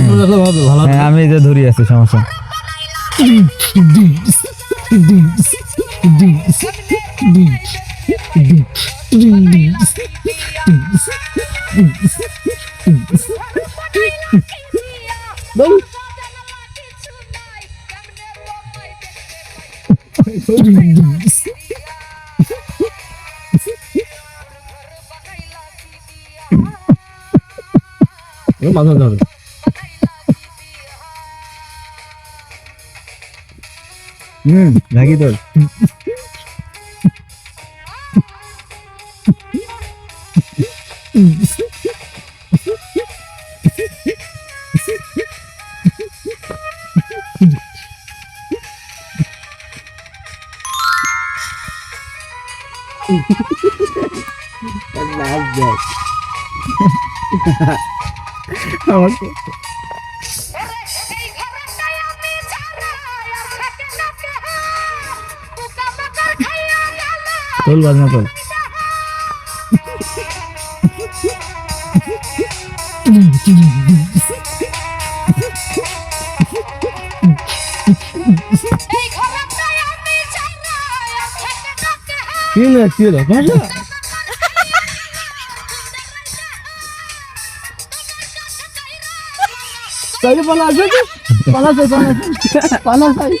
করে রাখলে ভালো ভালো হ্যাঁ আমি যে ধরি আছি সমস্যা মাথা 응, 나기돌. I love this. I want তোল বাজনা তোল কি না কি না ভাষা? তাইলে পালা আছে পালা পালা পালা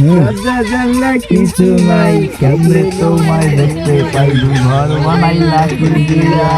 আছে কিছু নাই কেমনে তোমায় দেখতে পাইবি ঘর বানাইলা কি দিয়া